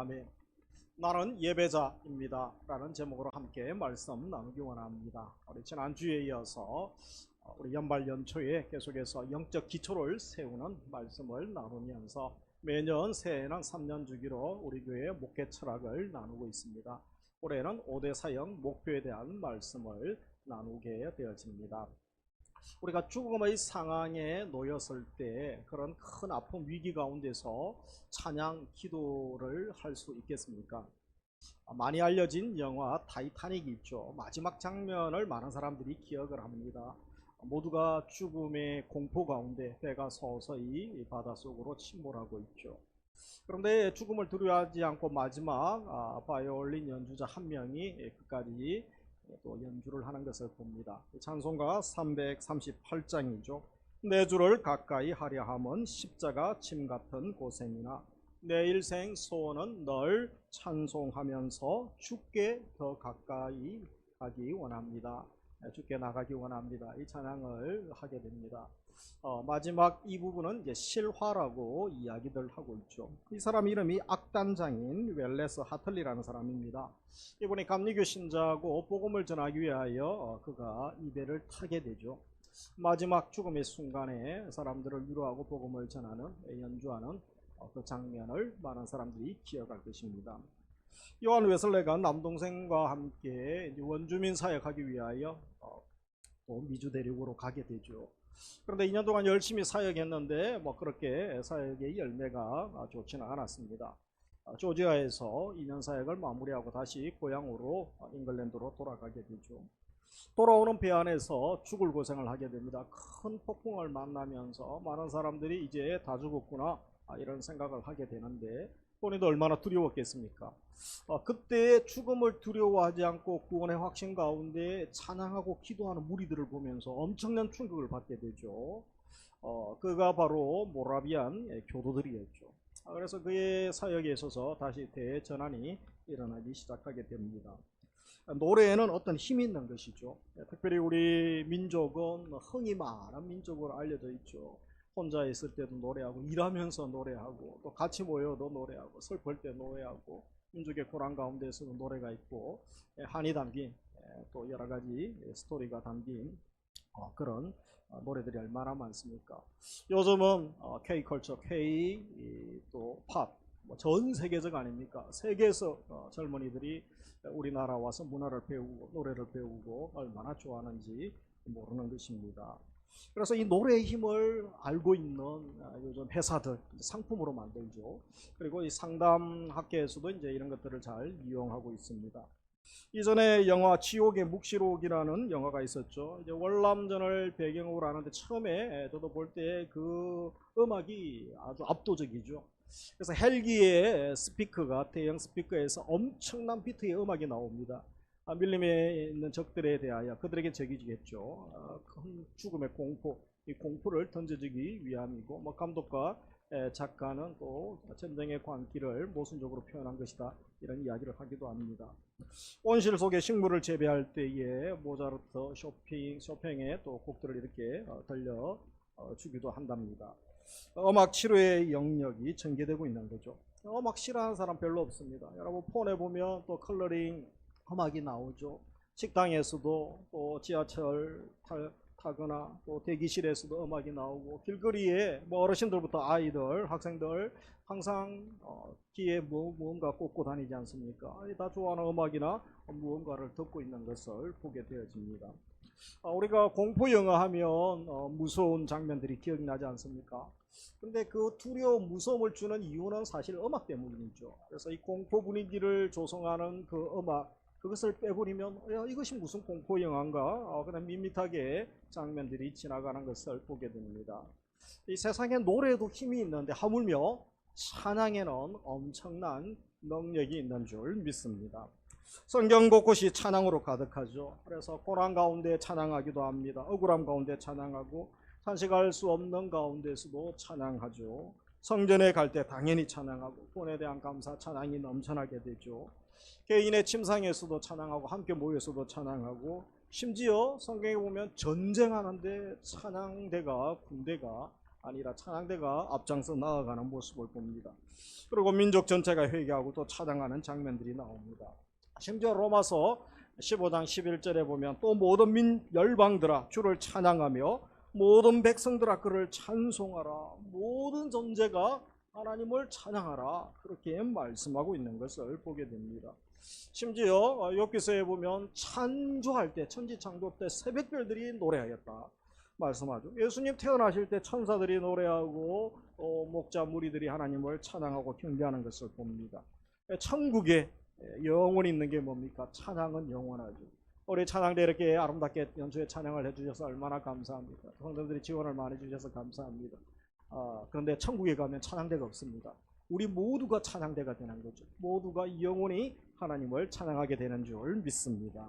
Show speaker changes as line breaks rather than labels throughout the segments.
아멘. 나는 예배자입니다. 라는 제목으로 함께 말씀 나누기 원합니다. 우리 지난주에 이어서 우리 연말 연초에 계속해서 영적 기초를 세우는 말씀을 나누면서 매년 새해는 3년 주기로 우리 교회 목회 철학을 나누고 있습니다. 올해는 5대 사역 목표에 대한 말씀을 나누게 되어집니다. 우리가 죽음의 상황에 놓였을 때 그런 큰 아픔 위기 가운데서 찬양 기도를 할 수 있겠습니까? 아, 많이 알려진 영화 타이타닉이 있죠. 마지막 장면을 많은 사람들이 기억을 합니다. 모두가 죽음의 공포 가운데 배가 서서히 바닷속으로 침몰하고 있죠. 그런데 죽음을 두려워하지 않고 마지막 아, 바이올린 연주자 한 명이 끝까지 또 연주를 하는 것을 봅니다. 찬송가 338장이죠. 내 주를 가까이 하려 함은 십자가 침 같은 고생이나 내 일생 소원은 널 찬송하면서 주께 더 가까이 가기 원합니다. 주께 나가기 원합니다. 이 찬양을 하게 됩니다. 어, 마지막 이 부분은 이제 실화라고 이야기들 하고 있죠. 이 사람 이름이 악단장인 웰레스 하틀리라는 사람입니다. 이번에 감리교 신자고 복음을 전하기 위하여 어, 그가 이 배를 타게 되죠. 마지막 죽음의 순간에 사람들을 위로하고 복음을 전하는 연주하는 어, 그 장면을 많은 사람들이 기억할 것입니다. 요한 웨슬레가 남동생과 함께 원주민 사역하기 위하여 어, 또 미주 대륙으로 가게 되죠. 그런데 2년 동안 열심히 사역했는데 뭐 그렇게 사역의 열매가 좋지는 않았습니다. 아, 조지아에서 2년 사역을 마무리하고 다시 고향으로 어, 잉글랜드로 돌아가게 되죠. 돌아오는 배 안에서 죽을 고생을 하게 됩니다. 큰 폭풍을 만나면서 많은 사람들이 이제 다 죽었구나 아, 이런 생각을 하게 되는데 본인도 얼마나 두려웠겠습니까? 어, 그때 죽음을 두려워하지 않고 구원의 확신 가운데 찬양하고 기도하는 무리들을 보면서 엄청난 충격을 받게 되죠. 어, 그가 바로 모라비안 교도들이었죠. 아, 그래서 그의 사역에 있어서 다시 대전환이 일어나기 시작하게 됩니다. 노래에는 어떤 힘이 있는 것이죠. 특별히 우리 민족은 흥이 많은 민족으로 알려져 있죠. 혼자 있을 때도 노래하고 일하면서 노래하고 또 같이 모여도 노래하고 슬플 때 노래하고 민족의 고난 가운데서도 노래가 있고 예, 한이 담긴 예, 또 여러 가지 스토리가 담긴 어, 그런 어, 노래들이 얼마나 많습니까? 요즘은 어, K 컬처, K 또 팝, 뭐전 세계적 아닙니까? 세계에서 젊은이들이 우리나라 와서 문화를 배우고 노래를 배우고 얼마나 좋아하는지 모르는 것입니다. 그래서 이 노래의 힘을 알고 있는 아, 요즘 회사들 상품으로 만들죠. 그리고 이 상담 학계에서도 이제 이런 것들을 잘 이용하고 있습니다. 이전에 영화 지옥의 묵시록이라는 영화가 있었죠. 이제 월남전을 배경으로 하는데 처음에 저도 볼 때 그 음악이 아주 압도적이죠. 그래서 헬기의 스피커가 대형 스피커에서 엄청난 비트의 음악이 나옵니다. 아, 밀림에 있는 적들에 대하여 그들에게 적이지겠죠. 아, 큰 죽음의 공포, 이 공포를 던져주기 위함이고, 뭐 감독과 작가는 또 전쟁의 광기를 모순적으로 표현한 것이다 이런 이야기를 하기도 합니다. 온실 속에 식물을 재배할 때에 모차르트, 쇼핑, 쇼팽의 또 곡들을 이렇게 어, 들려 어, 주기도 한답니다. 음악 치료의 영역이 전개되고 있는 거죠. 음악 싫어하는 사람 별로 없습니다. 여러분 폰에 보면 또 컬러링 음악이 나오죠. 식당에서도 또 지하철 타, 거나 또 대기실에서도 음악이 나오고 길거리에 뭐 어르신들부터 아이들, 학생들 항상 어, 귀에 뭐, 무언가 꽂고 다니지 않습니까? 다 좋아하는 음악이나 무언가를 듣고 있는 것을 보게 되어집니다. 아, 우리가 공포 영화 하면 어, 무서운 장면들이 기억나지 않습니까? 근데 그 두려움, 무서움을 주는 이유는 사실 음악 때문이죠. 그래서 이 공포 분위기를 조성하는 그 음악, 그것을 빼버리면 야, 이것이 무슨 공포 영화인가? 어, 그냥 밋밋하게 장면들이 지나가는 것을 보게 됩니다. 이 세상에 노래에도 힘이 있는데 하물며 찬양에는 엄청난 능력이 있는 줄 믿습니다. 성경 곳곳이 찬양으로 가득하죠. 그래서 고난 가운데 찬양하기도 합니다. 억울함 가운데 찬양하고 산식할 수 없는 가운데서도 찬양하죠. 성전에 갈 때 당연히 찬양하고 본에 대한 감사 찬양이 넘쳐나게 되죠. 개인의 침상에서도 찬양하고 함께 모여서도 찬양하고 심지어 성경에 보면 전쟁하는데 찬양대가 군대가 아니라 찬양대가 앞장서 나아가는 모습을 봅니다. 그리고 민족 전체가 회개하고 또 찬양하는 장면들이 나옵니다. 심지어 로마서 15장 11절에 보면 또 모든 민 열방들아 주를 찬양하며 모든 백성들아 그를 찬송하라 모든 존재가 하나님을 찬양하라 그렇게 말씀하고 있는 것을 보게 됩니다. 심지어 욥기서에 보면 찬조할 때 천지창조 때 새벽별들이 노래하였다 말씀하죠. 예수님 태어나실 때 천사들이 노래하고 어, 목자 무리들이 하나님을 찬양하고 경배하는 것을 봅니다. 천국에 영원히 있는 게 뭡니까? 찬양은 영원하죠. 우리 찬양대 이렇게 아름답게 연주에 찬양을 해주셔서 얼마나 감사합니까? 성도들이 지원을 많이 해주셔서 감사합니다. 아, 그런데 천국에 가면 찬양대가 없습니다. 우리 모두가 찬양대가 되는 거죠. 모두가 영원히 하나님을 찬양하게 되는 줄 믿습니다.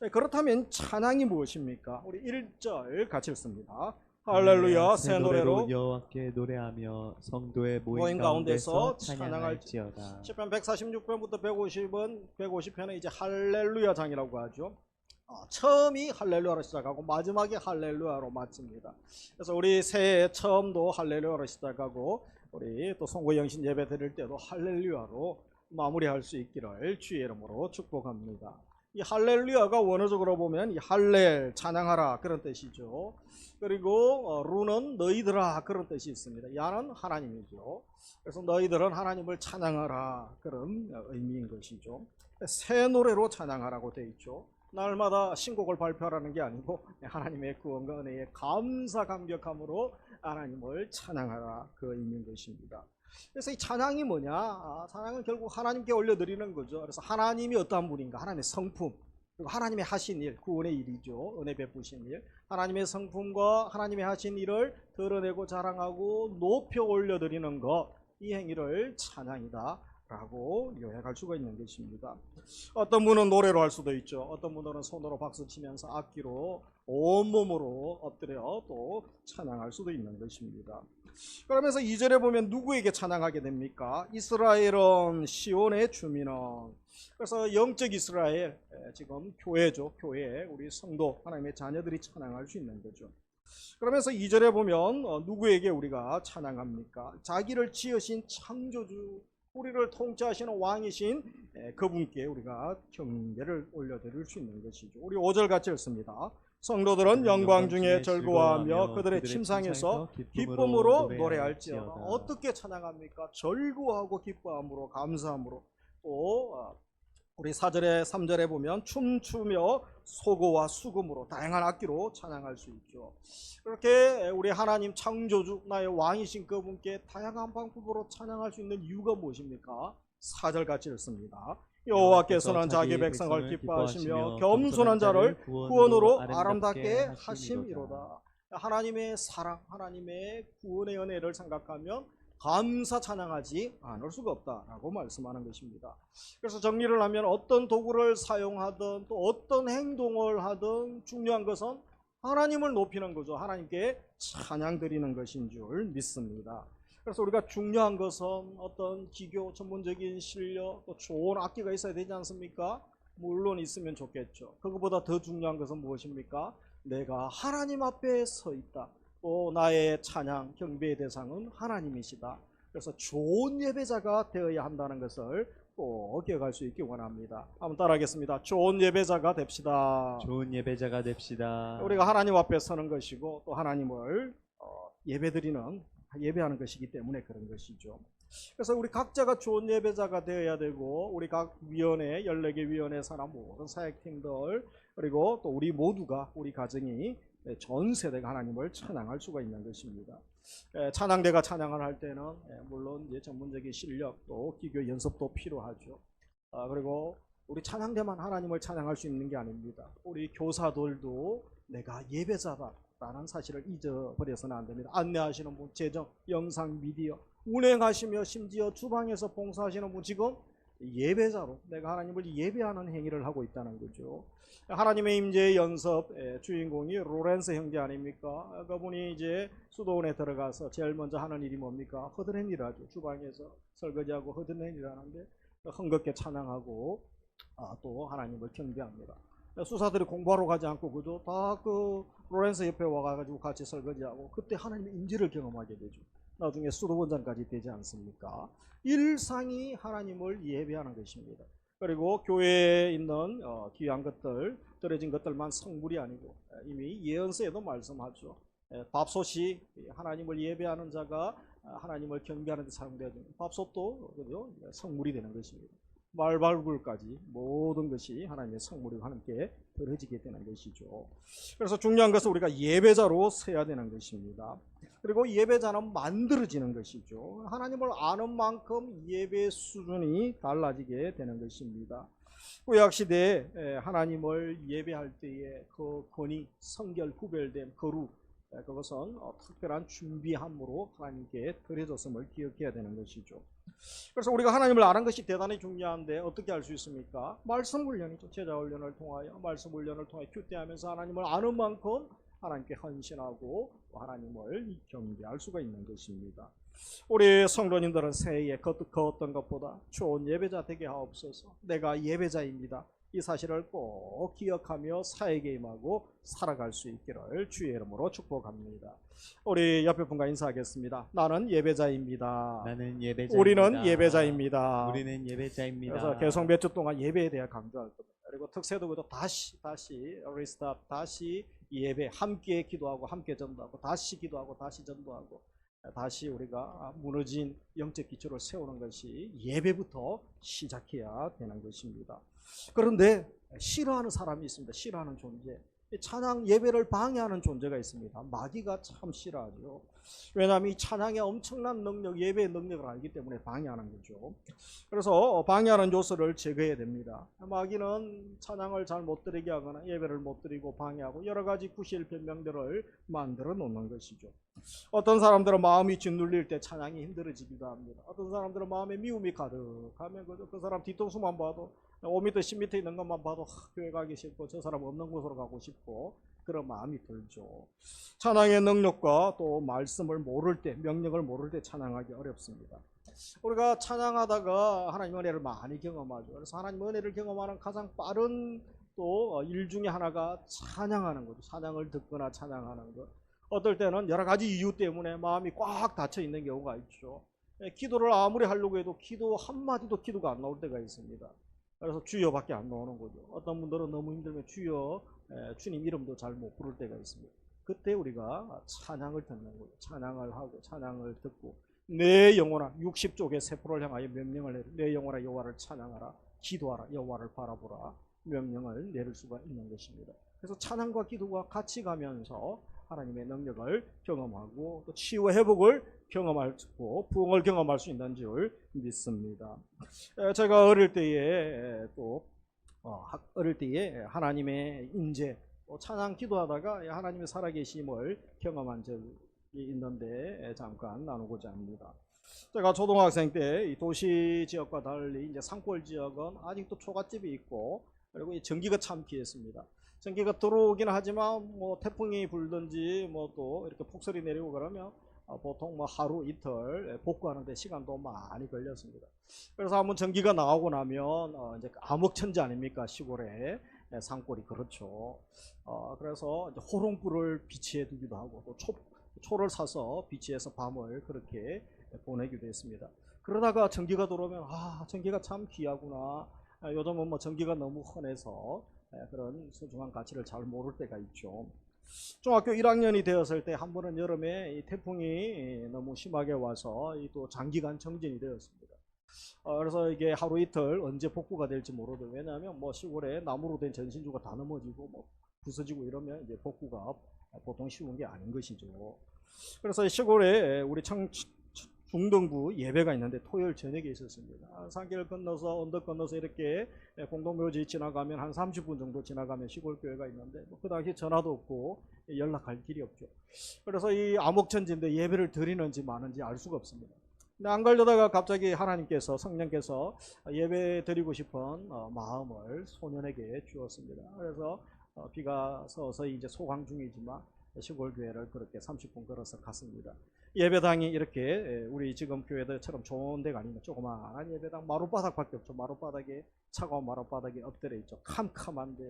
네, 그렇다면 찬양이 무엇입니까? 우리 1절 같이 읽습니다. 할렐루야 새 노래로
여호와께 노래하며 성도의 모임,
가운데서
가운데서
찬양할
찬양할지어다.
시편 146편부터 150은 150편은 이제 할렐루야 장이라고 하죠. 어, 처음이 할렐루야로 시작하고 마지막이 할렐루야로 마칩니다. 그래서 우리 새해 처음도 할렐루야로 시작하고 우리 또 송구 영신 예배 드릴 때도 할렐루야로 마무리할 수 있기를 주의 이름으로 축복합니다. 이 할렐루야가 원어적으로 보면 이 할렐 찬양하라 그런 뜻이죠. 그리고 어, 루는 너희들아 그런 뜻이 있습니다. 야는 하나님이죠. 그래서 너희들은 하나님을 찬양하라 그런 의미인 것이죠. 새 노래로 찬양하라고 되어 있죠. 날마다 신곡을 발표하라는 게 아니고 하나님의 구원과 은혜에 감사 감격함으로 하나님을 찬양하라 그 의미인 것입니다. 그래서 이 찬양이 뭐냐? 아, 찬양은 결국 하나님께 올려드리는 거죠. 그래서 하나님이 어떠한 분인가? 하나님의 성품, 그리고 하나님의 하신 일, 구원의 일이죠. 은혜 베푸신 일. 하나님의 성품과 하나님의 하신 일을 드러내고 자랑하고 높여 올려드리는 것, 이 행위를 찬양이다. 라고 요약할 수가 있는 것입니다. 어떤 분은 노래로 할 수도 있죠. 어떤 분들은 손으로 박수 치면서 악기로 온몸으로 엎드려 또 찬양할 수도 있는 것입니다. 그러면서 2절에 보면 누구에게 찬양하게 됩니까? 이스라엘은 시온의 주민은 그래서 영적 이스라엘 에, 지금 교회죠. 교회 우리 성도 하나님의 자녀들이 찬양할 수 있는 거죠. 그러면서 2절에 보면 어, 누구에게 우리가 찬양합니까? 자기를 지으신 창조주 우리를 통치하시는 왕이신 에, 그분께 우리가 경배를 올려드릴 수 있는 것이죠. 우리 5절 같이 읽습니다. 성도들은 영광 중에 즐거워하며 그들의 침상에서 기쁨으로 노래할지어다. 어떻게 찬양합니까? 절구하고 기뻐함으로 감사함으로 또 어, 우리 4절에 3절에 보면 춤추며 소고와 수금으로 다양한 악기로 찬양할 수 있죠. 그렇게 우리 하나님 창조주 나의 왕이신 그분께 다양한 방법으로 찬양할 수 있는 이유가 무엇입니까? 4절 같이 읽습니다. 여호와께서는 자기 백성을 기뻐하시며 겸손한 자를 구원으로 아름답게 하심이로다. 하나님의 사랑, 하나님의 구원의 은혜를 생각하면 감사 찬양하지 않을 수가 없다라고 말씀하는 것입니다. 그래서 정리를 하면 어떤 도구를 사용하든 또 어떤 행동을 하든 중요한 것은 하나님을 높이는 거죠. 하나님께 찬양 드리는 것인 줄 믿습니다. 그래서 우리가 중요한 것은 어떤 기교 전문적인 실력 또 좋은 악기가 있어야 되지 않습니까? 물론 있으면 좋겠죠. 그것보다 더 중요한 것은 무엇입니까? 내가 하나님 앞에 서 있다. 또 나의 찬양 경배의 대상은 하나님이시다. 그래서 좋은 예배자가 되어야 한다는 것을 꼭 기억할 수 있기 원합니다. 한번 따라하겠습니다. 좋은 예배자가 됩시다.
좋은 예배자가 됩시다.
우리가 하나님 앞에 서는 것이고 또 하나님을 어, 예배드리는 예배하는 것이기 때문에 그런 것이죠. 그래서 우리 각자가 좋은 예배자가 되어야 되고 우리 각 위원회 14개 위원회 사람 모든 사역팀들 그리고 또 우리 모두가 우리 가정이 전 세대가 하나님을 찬양할 수가 있는 것입니다. 에, 찬양대가 찬양을 할 때는 에, 물론 이제 전문적인 실력 또 기교 연습도 필요하죠. 아, 그리고 우리 찬양대만 하나님을 찬양할 수 있는 게 아닙니다. 우리 교사들도 내가 예배자다라는 사실을 잊어버려서는 안 됩니다. 안내하시는 분, 재정, 영상, 미디어, 운행하시며 심지어 주방에서 봉사하시는 분 지금 예배자로 내가 하나님을 예배하는 행위를 하고 있다는 거죠. 하나님의 임재의 연습 의 주인공이 로렌스 형제 아닙니까? 그분이 이제 수도원에 들어가서 제일 먼저 하는 일이 뭡니까? 허드렛 일 하죠. 주방에서 설거지하고 허드렛 일 하는데 흥겹게 찬양하고 아, 또 하나님을 경배합니다. 수사들이 공부하러 가지 않고 그죠? 다 그 로렌스 옆에 와가지고 같이 설거지하고 그때 하나님의 임재를 경험하게 되죠. 나중에 수도원장까지 되지 않습니까? 일상이 하나님을 예배하는 것입니다. 그리고 교회에 있는 어, 귀한 것들, 떨어진 것들만 성물이 아니고 에, 이미 예언서에도 말씀하죠. 에, 밥솥이 하나님을 예배하는 자가 아, 하나님을 경배하는 데 사용되어진 밥솥도? 성물이 되는 것입니다. 말발굴까지 모든 것이 하나님의 성물과 함께 더해지게 되는 것이죠. 그래서 중요한 것은 우리가 예배자로 서야 되는 것입니다. 그리고 예배자는 만들어지는 것이죠. 하나님을 아는 만큼 예배 수준이 달라지게 되는 것입니다. 구약 시대에 에, 하나님을 예배할 때에 그 권위, 성결, 구별됨, 거룩 에, 그것은 어, 특별한 준비함으로 하나님께 드려졌음을 기억해야 되는 것이죠. 그래서 우리가 하나님을 아는 것이 대단히 중요한데 어떻게 알 수 있습니까? 말씀 훈련이죠. 제자 훈련을 통하여 말씀 훈련을 통해 큐대하면서 하나님을 아는 만큼 하나님께 헌신하고 또 하나님을 경배할 수가 있는 것입니다. 우리 성도님들은 새해에 어떤 것보다 좋은 예배자 되게 하옵소서. 내가 예배자입니다. 이 사실을 꼭 기억하며 사에게 임하고 살아갈 수 있기를 주의 이름으로 축복합니다. 우리 옆에 분과 인사하겠습니다. 나는 예배자입니다.
나는 예배자.
우리는 예배자입니다.
우리는 예배자입니다.
그래서 계속 몇 주 동안 예배에 대해 강조할 겁니다. 그리고 특세도 그도 다시 다시 리스탑 다시 예배 함께 기도하고 함께 전도하고 다시 기도하고 다시 전도하고 다시 우리가 무너진 영적 기초를 세우는 것이 예배부터 시작해야 되는 것입니다. 그런데 싫어하는 사람이 있습니다. 싫어하는 존재. 이 찬양 예배를 방해하는 존재가 있습니다. 마귀가 참 싫어하죠. 왜냐하면 이 찬양의 엄청난 능력, 예배의 능력을 알기 때문에 방해하는 거죠. 그래서 방해하는 요소를 제거해야 됩니다. 마귀는 찬양을 잘 못 드리게 하거나 예배를 못 드리고 방해하고 여러 가지 구실 변명들을 만들어 놓는 것이죠. 어떤 사람들은 마음이 짓눌릴 때 찬양이 힘들어지기도 합니다. 어떤 사람들은 마음에 미움이 가득하면 그 사람 뒤통수만 봐도 5m, 10m 있는 것만 봐도 하, 교회 가기 싫고 저 사람 없는 곳으로 가고 싶고 그런 마음이 들죠. 찬양의 능력과 또 말씀을 모를 때, 명령을 모를 때 찬양하기 어렵습니다. 우리가 찬양하다가 하나님 은혜를 많이 경험하죠. 그래서 하나님 은혜를 경험하는 가장 빠른 또 일 중에 하나가 찬양하는 거죠. 찬양을 듣거나 찬양하는 것. 어떨 때는 여러 가지 이유 때문에 마음이 꽉 닫혀 있는 경우가 있죠. 예, 기도를 아무리 하려고 해도 기도 한마디도 기도가 안 나올 때가 있습니다. 그래서 주여밖에 안 나오는 거죠. 어떤 분들은 너무 힘들면 주여, 에, 주님 이름도 잘 못 부를 때가 있습니다. 그때 우리가 찬양을 듣는 거죠. 찬양을 하고 찬양을 듣고 내 영혼아 60쪽의 세포를 향하여 명령을 내려 내 영혼아 여호와를 찬양하라 기도하라 여호와를 바라보라 명령을 내릴 수가 있는 것입니다. 그래서 찬양과 기도가 같이 가면서 하나님의 능력을 경험하고 또 치유 회복을 경험할 수 있고 부흥을 경험할 수 있는 줄 믿습니다. 에, 제가 어릴 때에 에, 또 어, 학- 어릴 때에 하나님의 임재 또 찬양 기도하다가 하나님의 살아계심을 경험한 적이 있는데 에, 잠깐 나누고자 합니다. 제가 초등학생 때 이 도시 지역과 달리 이제 산골 지역은 아직도 초가집이 있고 그리고 이 전기가 참 귀했습니다. 전기가 들어오긴 하지만 뭐 태풍이 불든지 뭐 또 이렇게 폭설이 내리고 그러면 어, 보통 뭐 하루 이틀 복구하는데 시간도 많이 걸렸습니다. 그래서 한번 전기가 나오고 나면 어 이제 암흑천지 아닙니까 시골에 예, 산골이 그렇죠. 어 그래서 호롱불을 비치해 두기도 하고 또 초, 초를 사서 비치해서 밤을 그렇게 보내기도 했습니다. 그러다가 전기가 들어오면 아 전기가 참 귀하구나. 아, 요즘은 뭐 전기가 너무 흔해서 예, 그런 소중한 가치를 잘 모를 때가 있죠. 중학교 1학년이 되었을 때 한 번은 여름에 이 태풍이 너무 심하게 와서 이또 장기간 정진이 되었습니다. 어, 그래서 이게 하루 이틀 언제 복구가 될지 모르도 왜냐하면 뭐 시골에 나무로 된 전신주가 다 넘어지고 뭐 부서지고 이러면 이제 복구가 보통 쉬운 게 아닌 것이죠. 그래서 시골에 우리 청 중등부 예배가 있는데 토요일 저녁에 있었습니다. 아, 산길 건너서 언덕 건너서 이렇게 공동묘지 지나가면 한 30분 정도 지나가면 시골 교회가 있는데 뭐 그 당시 전화도 없고 연락할 길이 없죠. 그래서 이 암흑천지인데 예배를 드리는지 마는지 알 수가 없습니다. 근데 안 가려다가 갑자기 하나님께서 성령께서 예배 드리고 싶은 어, 마음을 소년에게 주었습니다. 그래서 어, 비가 서서히 이제 소강 중이지만 시골 교회를 그렇게 30분 걸어서 갔습니다. 예배당이 이렇게 에, 우리 지금 교회들처럼 좋은 데가 아니고 조그마한 예배당 마룻바닥밖에 없죠. 마룻바닥에 차가운 마룻바닥에 엎드려 있죠. 캄캄한데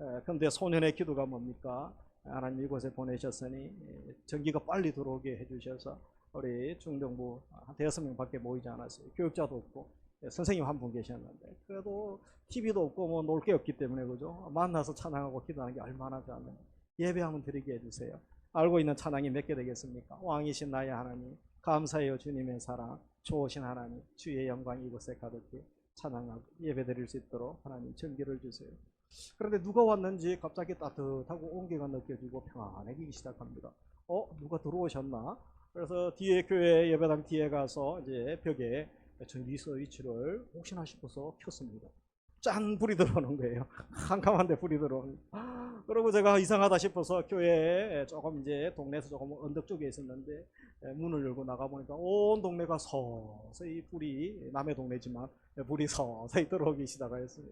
에, 근데 소년의 기도가 뭡니까? 하나님 이곳에 보내셨으니 에, 전기가 빨리 들어오게 해주셔서 우리 중정부 한 대여섯 명밖에 모이지 않았어요. 교육자도 없고 예, 선생님 한 분 계셨는데 그래도 TV도 없고 뭐 놀 게 없기 때문에 그죠? 만나서 찬양하고 기도하는 게 얼마나 좋았는 예배 한번 드리게 해주세요. 알고 있는 찬양이 몇 개 되겠습니까? 왕이신 나의 하나님 감사해요 주님의 사랑 좋으신 하나님 주의 영광 이곳에 가득히 찬양하고 예배 드릴 수 있도록 하나님 전기를 주세요. 그런데 누가 왔는지 갑자기 따뜻하고 온기가 느껴지고 평안해지기 시작합니다. 어 누가 들어오셨나? 그래서 뒤에 교회 예배당 뒤에 가서 이제 벽에 전기 스위치를 혹시나 싶어서 켰습니다. 짠 불이 들어오는 거예요. 캄캄한데 불이 들어오는. 그리고 제가 이상하다 싶어서 교회에 조금 이제 동네에서 조금 언덕 쪽에 있었는데 에, 문을 열고 나가 보니까 온 동네가 서서히 불이 남의 동네지만 불이 서서히 들어오기 시작하였어요.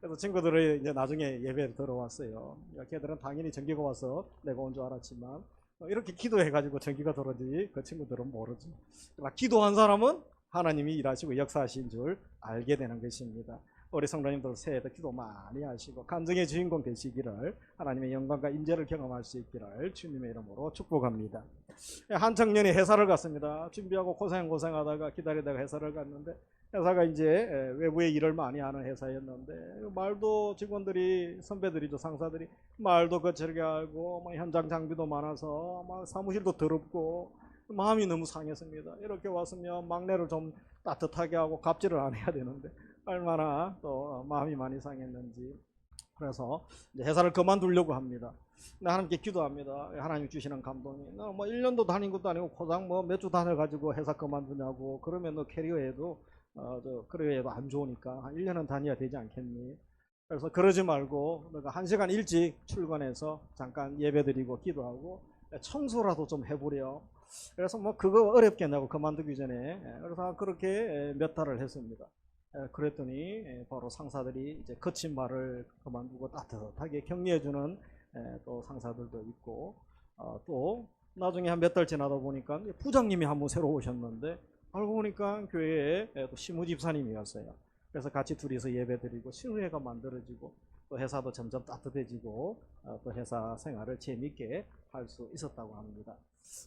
그래서 친구들이 이제 나중에 예배를 들어왔어요. 걔들은 당연히 전기가 와서 내가 온 줄 알았지만 어, 이렇게 기도해가지고 전기가 들어오지 그 친구들은 모르죠. 기도한 사람은 하나님이 일하시고 역사하신 줄 알게 되는 것입니다. 우리 성도님들 새해도 기도 많이 하시고 감정의 주인공 되시기를 하나님의 영광과 임재를 경험할 수 있기를 주님의 이름으로 축복합니다. 한 청년이 회사를 갔습니다. 준비하고 고생 고생하다가 기다리다가 회사를 갔는데 회사가 이제 외부에 일을 많이 하는 회사였는데 말도 직원들이 선배들이죠 상사들이 말도 거칠게 하고 뭐 현장 장비도 많아서 막 사무실도 더럽고 마음이 너무 상했습니다. 이렇게 왔으면 막내를 좀 따뜻하게 하고 갑질을 안 해야 되는데 얼마나 또 마음이 많이 상했는지 그래서 회사를 그만두려고 합니다. 하나님께 기도합니다. 하나님 주시는 감동이 나뭐 1년도 다닌 것도 아니고 고작 뭐 몇 주 다녀가지고 회사 그만두냐고 그러면 너 캐리어에도 어, 저 커리어에도 안 좋으니까 한 1년은 다녀야 되지 않겠니? 그래서 그러지 말고 너가 한 시간 일찍 출근해서 잠깐 예배드리고 기도하고 청소라도 좀 해보려. 그래서 뭐 그거 어렵겠냐고 그만두기 전에 예, 그래서 그렇게 몇 달을 했습니다. 예, 그랬더니 예, 바로 상사들이 이제 거친 말을 그만두고 따뜻하게 격려해주는 예, 또 상사들도 있고 어, 또 나중에 한 몇 달 지나다 보니까 부장님이 한 분 새로 오셨는데 알고 보니까 교회에 예, 또 시무 집사님이었어요. 그래서 같이 둘이서 예배드리고 신우회가 만들어지고 또 회사도 점점 따뜻해지고 어, 또 회사 생활을 재밌게 할 수 있었다고 합니다.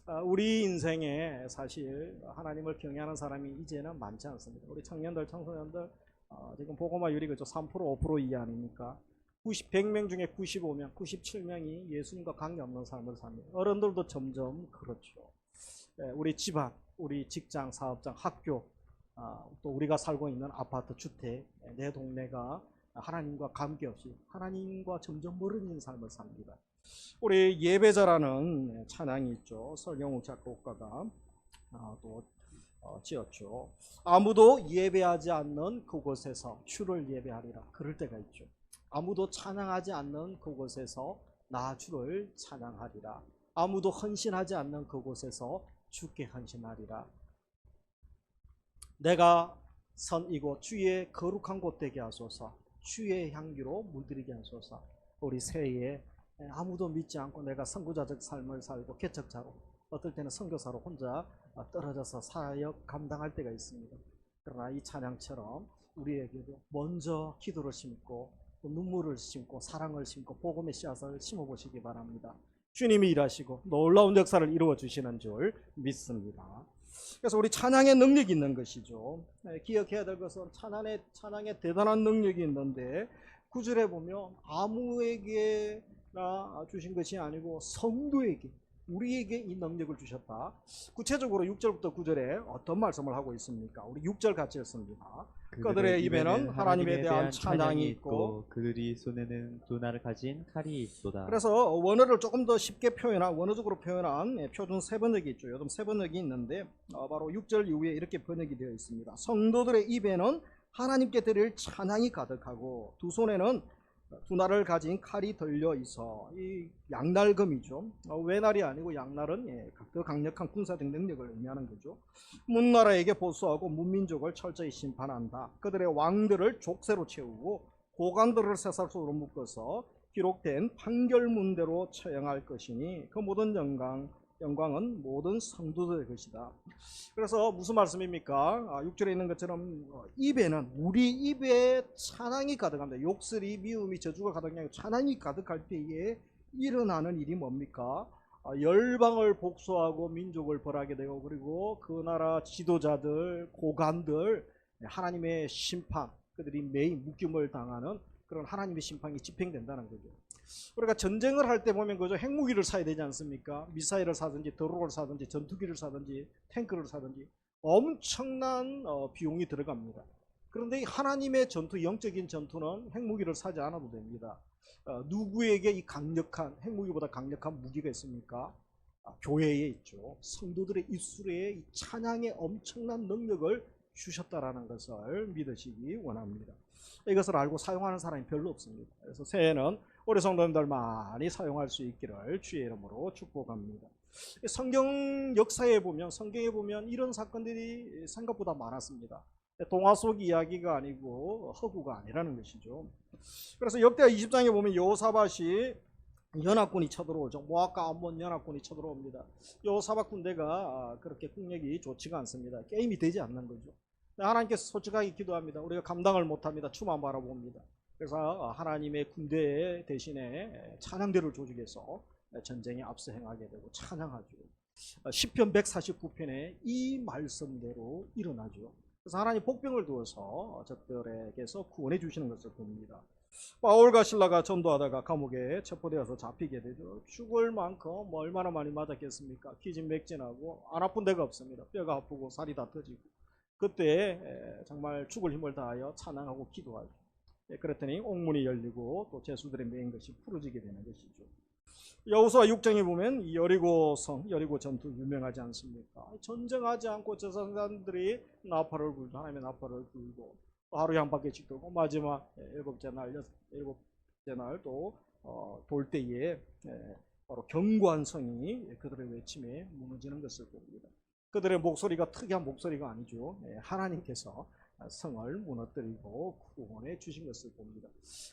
아, 우리 인생에 사실 하나님을 경외하는 사람이 이제는 많지 않습니다. 우리 청년들, 청소년들 어, 지금 보고마율이 그죠 3% 5% 이하 아닙니까? 90, 100명 중에 95명, 97명이 예수님과 관계 없는 삶을 삽니다. 어른들도 점점 그렇죠. 예, 우리 집안, 우리 직장, 사업장, 학교, 아, 또 우리가 살고 있는 아파트, 주택, 예, 내 동네가 하나님과 관계없이 하나님과 점점 멀어지는 삶을 삽니다. 우리 예배자라는 찬양이 있죠. 설경욱 작곡가가 아, 또 어, 지었죠. 아무도 예배하지 않는 그곳에서 주를 예배하리라. 그럴 때가 있죠. 아무도 찬양하지 않는 그곳에서 나 주를 찬양하리라. 아무도 헌신하지 않는 그곳에서 주께 헌신하리라. 내가 선 이곳 주의 거룩한 곳 되게 하소서. 주의 향기로 물들이게 하소서. 우리 새해에 아무도 믿지 않고 내가 선구자적 삶을 살고 개척자로 어떨 때는 선교사로 혼자 떨어져서 사역 감당할 때가 있습니다. 그러나 이 찬양처럼 우리에게도 먼저 기도를 심고 또 눈물을 심고 사랑을 심고 복음의 씨앗을 심어 보시기 바랍니다. 주님이 일하시고 놀라운 역사를 이루어 주시는 줄 믿습니다. 그래서 우리 찬양의 능력이 있는 것이죠. 네, 기억해야 될 것은 찬양의 찬양에 대단한 능력이 있는데 구절에 보면 아무에게나 주신 것이 아니고 성도에게 우리에게 이 능력을 주셨다. 구체적으로 6절부터 9절에 어떤 말씀을 하고 있습니까? 우리 6절 같이 읽습니다. 그들의 입에는 하나님에 대한 찬양이 있고
그들이 손에는 도나를 가진 칼이 있도다.
그래서 원어를 조금 더 쉽게 표현한 원어적으로 표현한 예, 표준 세 번역이 있죠. 요즘 세 번역이 있는데 어, 바로 6절 이후에 이렇게 번역이 되어 있습니다. 성도들의 입에는 하나님께 드릴 찬양이 가득하고 두 손에는 두 날을 가진 칼이 들려 있어 이 양날검이죠. 어, 외날이 아니고 양날은 예, 더 강력한 군사적 능력을 의미하는 거죠. 문나라에게 보수하고 문민족을 철저히 심판한다. 그들의 왕들을 족쇄로 채우고 고관들을 쇠살소로 묶어서 기록된 판결문대로 처형할 것이니 그 모든 영광, 영광은 모든 성도들의 것이다. 그래서 무슨 말씀입니까? 아, 6절에 있는 것처럼 어, 입에는 우리 입에 찬양이 가득합니다. 욕설이 미움이 저주가 가득하고 찬양이 가득할 때에 일어나는 일이 뭡니까? 아, 열방을 복수하고 민족을 벌하게 되고 그리고 그 나라 지도자들 고관들 하나님의 심판 그들이 매일 묶임을 당하는 그런 하나님의 심판이 집행된다는 거죠. 우리가 전쟁을 할 때 보면 그죠 핵무기를 사야 되지 않습니까? 미사일을 사든지 드론을 사든지 전투기를 사든지 탱크를 사든지 엄청난 어, 비용이 들어갑니다. 그런데 이 하나님의 전투, 영적인 전투는 핵무기를 사지 않아도 됩니다. 어, 누구에게 이 강력한 핵무기보다 강력한 무기가 있습니까? 아, 교회에 있죠. 성도들의 입술에 이 찬양의 엄청난 능력을 주셨다라는 것을 믿으시기 원합니다. 이것을 알고 사용하는 사람이 별로 없습니다. 그래서 새해는 우리 성도님들 많이 사용할 수 있기를 주의 이름으로 축복합니다. 성경 역사에 보면 성경에 보면 이런 사건들이 생각보다 많았습니다. 동화 속 이야기가 아니고 허구가 아니라는 것이죠. 그래서 역대하 20장에 보면 여호사밧이 연합군이 쳐들어오죠. 모압과 암몬 연합군이 쳐들어옵니다. 여호사밧 군대가 그렇게 국력이 좋지가 않습니다. 게임이 되지 않는 거죠. 하나님께서 솔직하게 기도합니다. 우리가 감당을 못합니다. 추만 바라봅니다. 그래서 하나님의 군대 대신에 찬양대를 조직해서 전쟁에 앞서 행하게 되고 찬양하죠. 시편 149편에 이 말씀대로 일어나죠. 그래서 하나님 복병을 두어서 적들에게서 구원해 주시는 것을 봅니다. 바울과 신라가 전도하다가 감옥에 체포되어서 잡히게 되죠. 죽을 만큼 뭐 얼마나 많이 맞았겠습니까? 기진맥진하고 안 아픈 데가 없습니다. 뼈가 아프고 살이 다 터지고 그때 정말 죽을 힘을 다하여 찬양하고 기도하죠. 예, 그랬더니 옥문이 열리고 또 제수들의 메인 것이 풀어지게 되는 것이죠. 여호수아 6장에 보면 이 여리고 성, 여리고 전투 유명하지 않습니까? 전쟁하지 않고 저 사람들이 나팔을 불고 하나님의 나팔을 불고 하루에 한 바퀴씩 돌고 마지막 예, 일곱째 날, 일곱째 날또 어, 돌 때에 예, 바로 경고한 성이 그들의 외침에 무너지는 것을 봅니다. 그들의 목소리가 특이한 목소리가 아니죠. 예, 하나님께서 성을 무너뜨리고 구원해 주신 것을 봅니다.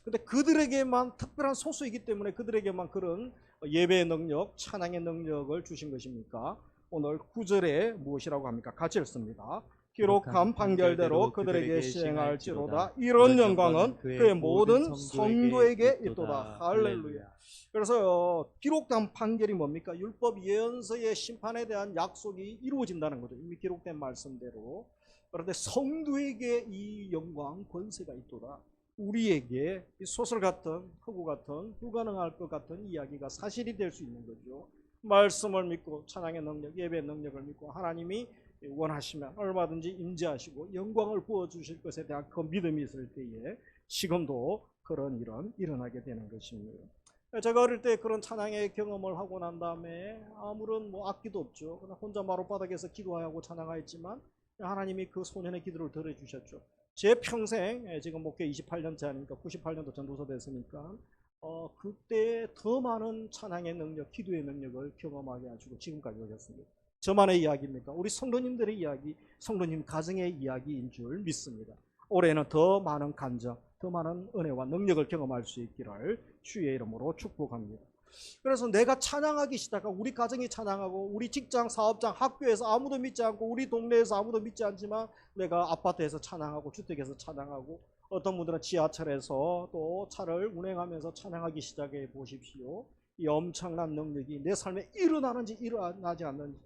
근데 그들에게만 특별한 소수이기 때문에 그들에게만 그런 예배의 능력, 찬양의 능력을 주신 것입니까? 오늘 9절에 무엇이라고 합니까? 같이 읽습니다. 기록한 판결대로 그들에게 시행할지로다. 이런 영광은 그의 모든 성도에게 있도다. 할렐루야. 그래서 기록된 판결이 뭡니까? 율법 예언서의 심판에 대한 약속이 이루어진다는 거죠. 이미 기록된 말씀대로. 그런데 성도에게 이 영광, 권세가 있도다. 우리에게 이 소설 같은, 허구 같은, 불가능할 것 같은 이야기가 사실이 될 수 있는 거죠. 말씀을 믿고 찬양의 능력, 예배의 능력을 믿고 하나님이 원하시면 얼마든지 임재하시고 영광을 부어 주실 것에 대한 그 믿음이 있을 때에 지금도 그런 일은 일어나게 되는 것입니다. 제가 어릴 때 그런 찬양의 경험을 하고 난 다음에 아무런 뭐 악기도 없죠. 그냥 혼자 마룻바닥에서 기도하고 찬양하였지만 하나님이 그 소년의 기도를 들어주셨죠. 제 평생 예, 지금 목회 28년째 하니까 98년도 전도사 됐으니까 어, 그때 더 많은 찬양의 능력, 기도의 능력을 경험하게 해주고 지금까지 오셨습니다. 저만의 이야기입니까? 우리 성도님들의 이야기, 성도님 가정의 이야기인 줄 믿습니다. 올해는 더 많은 간정, 더 많은 은혜와 능력을 경험할 수 있기를 주의 이름으로 축복합니다. 그래서 내가 찬양하기 시작하고 우리 가정이 찬양하고 우리 직장, 사업장, 학교에서 아무도 믿지 않고 우리 동네에서 아무도 믿지 않지만 내가 아파트에서 찬양하고 주택에서 찬양하고 어떤 분들은 지하철에서 또 차를 운행하면서 찬양하기 시작해 보십시오. 이 엄청난 능력이 내 삶에 일어나는지 일어나지 않는지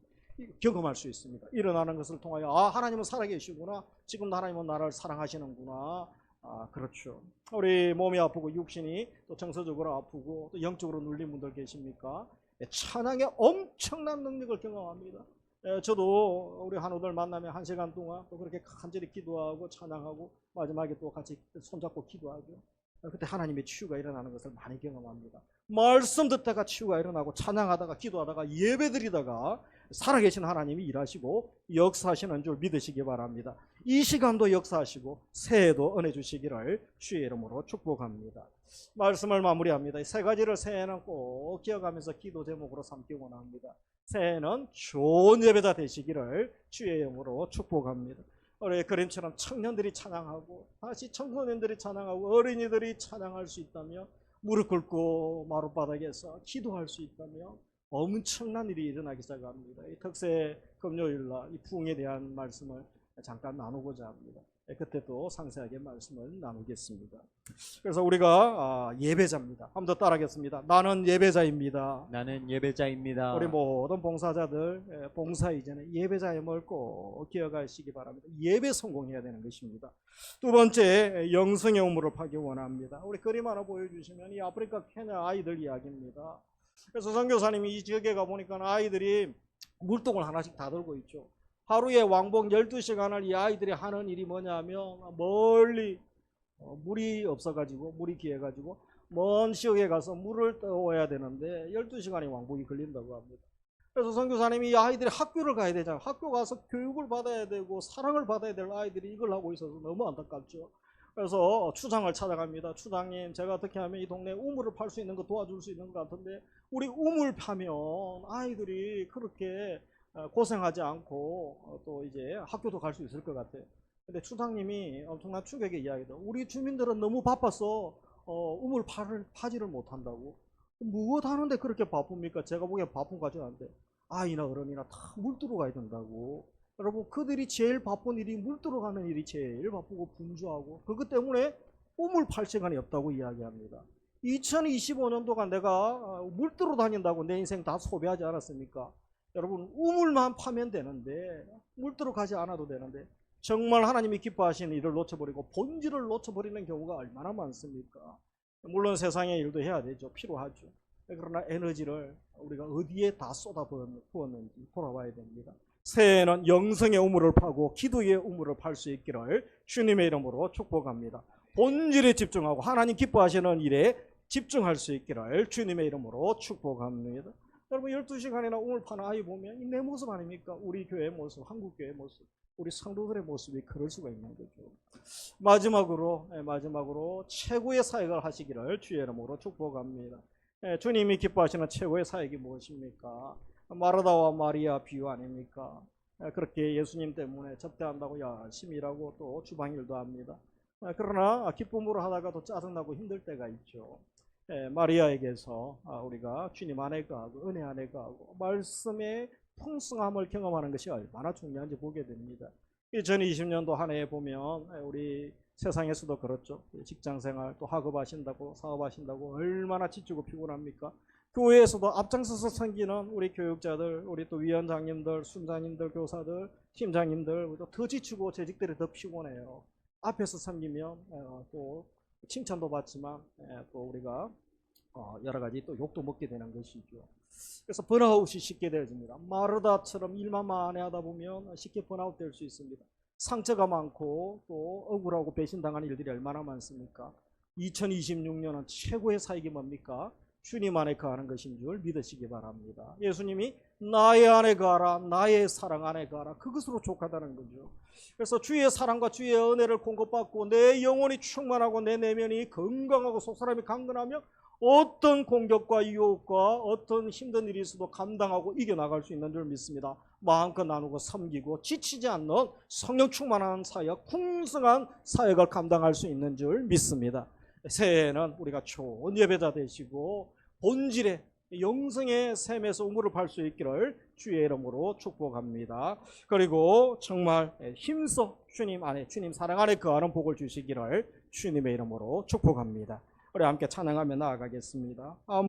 경험할 수 있습니다. 일어나는 것을 통하여 아 하나님은 살아계시구나. 지금 하나님은 나를 사랑하시는구나. 아 그렇죠. 우리 몸이 아프고 육신이 또 정서적으로 아프고 또 영적으로 눌린 분들 계십니까? 예, 찬양의 엄청난 능력을 경험합니다. 예, 저도 우리 한우들 만나면 한 시간 동안 또 그렇게 간절히 기도하고 찬양하고 마지막에 또 같이 손잡고 기도하죠. 그때 하나님의 치유가 일어나는 것을 많이 경험합니다. 말씀 듣다가 치유가 일어나고 찬양하다가 기도하다가 예배드리다가 살아계신 하나님이 일하시고 역사하시는 줄 믿으시기 바랍니다. 이 시간도 역사하시고 새해도 은혜 주시기를 주의 이름으로 축복합니다. 말씀을 마무리합니다. 세 가지를 새해는 꼭 기억하면서 기도 제목으로 삼기 원합니다. 새해는 좋은 예배자 되시기를 주의 이름으로 축복합니다. 우리 그림처럼 청년들이 찬양하고 다시 청소년들이 찬양하고 어린이들이 찬양할 수 있다며 무릎 꿇고 마룻바닥에서 기도할 수 있다며 엄청난 일이 일어나기 시작합니다. 이 특세 금요일 날이 부흥에 대한 말씀을 잠깐 나누고자 합니다. 예, 그때 또 상세하게 말씀을 나누겠습니다. 그래서 우리가 아, 예배자입니다. 한번 더 따라하겠습니다. 나는 예배자입니다.
나는 예배자입니다.
우리 모든 봉사자들 예, 봉사 이전에 예배자임을 꼭 기억하시기 바랍니다. 예배 성공해야 되는 것입니다. 두 번째 영성의 우물을 파기 원합니다. 우리 그림 하나 보여주시면 이 아프리카 케냐 아이들 이야기입니다. 그래서 선교사님이 이 지역에 가 보니까 아이들이 물동을 하나씩 다 들고 있죠. 하루에 왕복 12시간을 이 아이들이 하는 일이 뭐냐면 멀리 어, 물이 없어가지고 물이 귀해가지고 먼 지역에 가서 물을 떠와야 되는데 12시간이 왕복이 걸린다고 합니다. 그래서 선교사님이 이 아이들이 학교를 가야 되잖아요. 학교 가서 교육을 받아야 되고 사랑을 받아야 될 아이들이 이걸 하고 있어서 너무 안타깝죠. 그래서 추장을 찾아갑니다. 추장님, 제가 어떻게 하면 이 동네 우물을 팔 수 있는 거 도와줄 수 있는 것 같은데 우리 우물 파면 아이들이 그렇게 어, 고생하지 않고 어, 또 이제 학교도 갈 수 있을 것 같아요. 근데 추장님이 엄청난 충격의 이야기다. 우리 주민들은 너무 바빠서 어, 우물 파를, 파지를 못한다고. 무엇 하는데 그렇게 바쁩니까? 제가 보기엔 바쁜 거 같지 않은데 아이나 어른이나 다 물 들어가야 된다고. 여러분 그들이 제일 바쁜 일이 물 들어가는 일이 제일 바쁘고 분주하고 그것 때문에 우물 팔 시간이 없다고 이야기합니다. 2025년도가 내가 어, 물 들어 다닌다고 내 인생 다 소비하지 않았습니까? 여러분 우물만 파면 되는데 물 들어 가지 않아도 되는데 정말 하나님이 기뻐하시는 일을 놓쳐버리고 본질을 놓쳐버리는 경우가 얼마나 많습니까? 물론 세상의 일도 해야 되죠. 필요하죠. 그러나 에너지를 우리가 어디에 다 쏟아부었는지 돌아봐야 됩니다. 새해에는 영성의 우물을 파고 기도의 우물을 팔 수 있기를 주님의 이름으로 축복합니다. 본질에 집중하고 하나님 기뻐하시는 일에 집중할 수 있기를 주님의 이름으로 축복합니다. 여러분 12시간이나 우물 파는 아이 보면 이 내 모습 아닙니까? 우리 교회의 모습, 한국 교회의 모습, 우리 성도들의 모습이 그럴 수가 있는 거죠. 마지막으로 예, 마지막으로 최고의 사역을 하시기를 주의 이름으로 축복합니다. 예, 주님이 기뻐하시는 최고의 사역이 무엇입니까? 마르다와 마리아 비유 아닙니까? 예, 그렇게 예수님 때문에 접대한다고 열심히 일하고 또 주방일도 합니다. 예, 그러나 기쁨으로 하다가도 짜증나고 힘들 때가 있죠. 예, 마리아에게서 아, 우리가 주님 안에 거하고 은혜 안에 거하고 말씀의 풍성함을 경험하는 것이 얼마나 중요한지 보게 됩니다. 2020년도 한 해에 보면 예, 우리 세상에서도 그렇죠. 직장생활 또 학업하신다고 사업하신다고 얼마나 지치고 피곤합니까? 교회에서도 앞장서서 섬기는 우리 교육자들, 우리 또 위원장님들, 순장님들, 교사들, 팀장님들 더 지치고 재직들이 더 피곤해요. 앞에서 섬기면 어, 또 칭찬도 받지만 예, 또 우리가 어, 여러 가지 또 욕도 먹게 되는 것이죠. 그래서 번아웃이 쉽게 되어집니다. 마르다처럼 일만 많이 하다 보면 쉽게 번아웃 될 수 있습니다. 상처가 많고 또 억울하고 배신당하는 일들이 얼마나 많습니까? 2026년은 최고의 사역이 뭡니까? 주님 안에 거하는 것인 줄 믿으시기 바랍니다. 예수님이 나의 안에 거하라, 나의 사랑 안에 거하라. 그것으로 족하다는 거죠. 그래서 주의 사랑과 주의 은혜를 공급받고 내 영혼이 충만하고 내 내면이 건강하고 속사람이 강건하며 어떤 공격과 유혹과 어떤 힘든 일이 있어도 감당하고 이겨나갈 수 있는 줄 믿습니다. 마음껏 나누고 섬기고 지치지 않는 성령 충만한 사역, 풍성한 사역을 감당할 수 있는 줄 믿습니다. 새해에는 우리가 좋은 예배자 되시고 본질의 영성의 샘에서 우물을 팔 수 있기를 주의 이름으로 축복합니다. 그리고 정말 힘써 주님 안에 주님 사랑 안에 거하는 복을 주시기를 주님의 이름으로 축복합니다. 우리 함께 찬양하며 나아가겠습니다. 아무